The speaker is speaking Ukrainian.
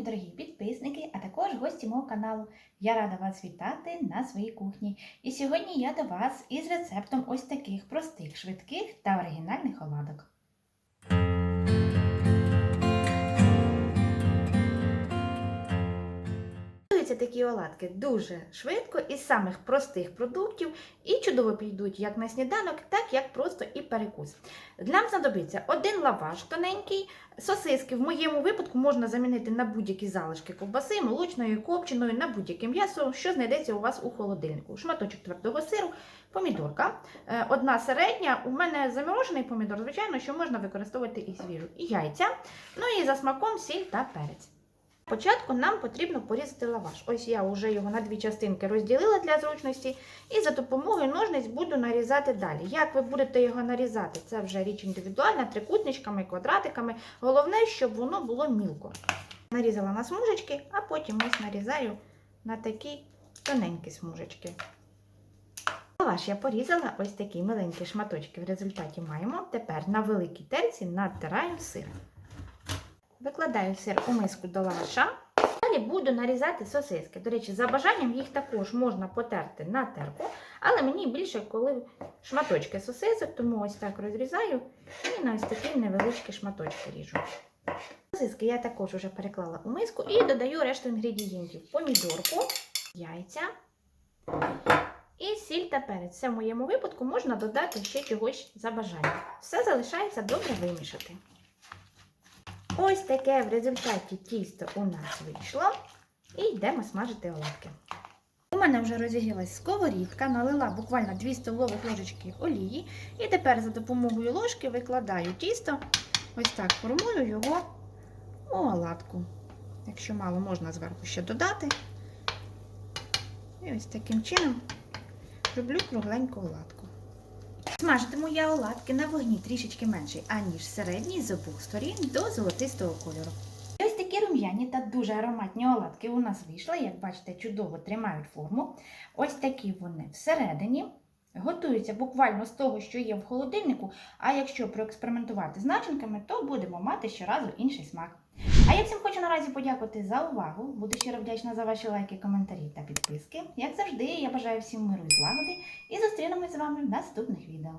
мої дорогі підписники, а також гості мого каналу. Я рада вас вітати на своїй кухні. І сьогодні я до вас із рецептом ось таких простих, швидких та оригінальних оладок. Готуються такі оладки дуже швидко із самих простих продуктів і чудово підійдуть як на сніданок, так як просто і перекус. Нам знадобиться один лаваш тоненький, сосиски в моєму випадку можна замінити на будь-які залишки ковбаси, молочної, копченої, на будь-яке м'ясо, що знайдеться у вас у холодильнику. Шматочок твердого сиру, помідорка, е, одна середня. У мене заморожений помідор, звичайно, що можна використовувати і свіжу, і яйця, ну і за смаком сіль та перець. Спочатку нам потрібно порізати лаваш. Ось я вже його на дві частинки розділила для зручності, і за допомогою ножниць буду нарізати далі. Як ви будете його нарізати, це вже річ індивідуальна, трикутничками, квадратиками. Головне, щоб воно було мілко. Нарізала на смужечки, а потім ось нарізаю на такі тоненькі смужечки. Лаваш я порізала ось такі миленькі шматочки. В результаті маємо. Тепер на великій терці натираю сир. Викладаю сир у миску до лаваша. Далі буду нарізати сосиски. До речі, за бажанням їх також можна потерти на терку, але мені більше коли шматочки сосисок, тому ось так розрізаю і на ось такі невеличкі шматочки ріжу. Сосиски я також вже переклала у миску і додаю решту інгредієнтів: помідорку, яйця і сіль та перець. Це в моєму випадку можна додати ще чогось за бажанням. Все залишається добре вимішати. Ось таке в результаті тісто у нас вийшло. І йдемо смажити оладки. У мене вже розігрілась сковорідка, налила буквально 2 столових ложечки олії. І тепер за допомогою ложки викладаю тісто, ось так формую його у оладку. Якщо мало, можна зверху ще додати. І ось таким чином роблю кругленьку оладку. Смажитиму я оладки на вогні трішечки менший, аніж середній з обох сторін до золотистого кольору. Ось такі рум'яні та дуже ароматні оладки у нас вийшли. Як бачите, чудово тримають форму. Ось такі вони всередині. Готуються буквально з того, що є в холодильнику. А якщо проекспериментувати з начинками, то будемо мати щоразу інший смак. А я всім хочу наразі подякувати за увагу. Буду щиро вдячна за ваші лайки, коментарі та підписки. Як завжди, я бажаю всім миру і злагоди і зустрінемось з вами в наступних відео.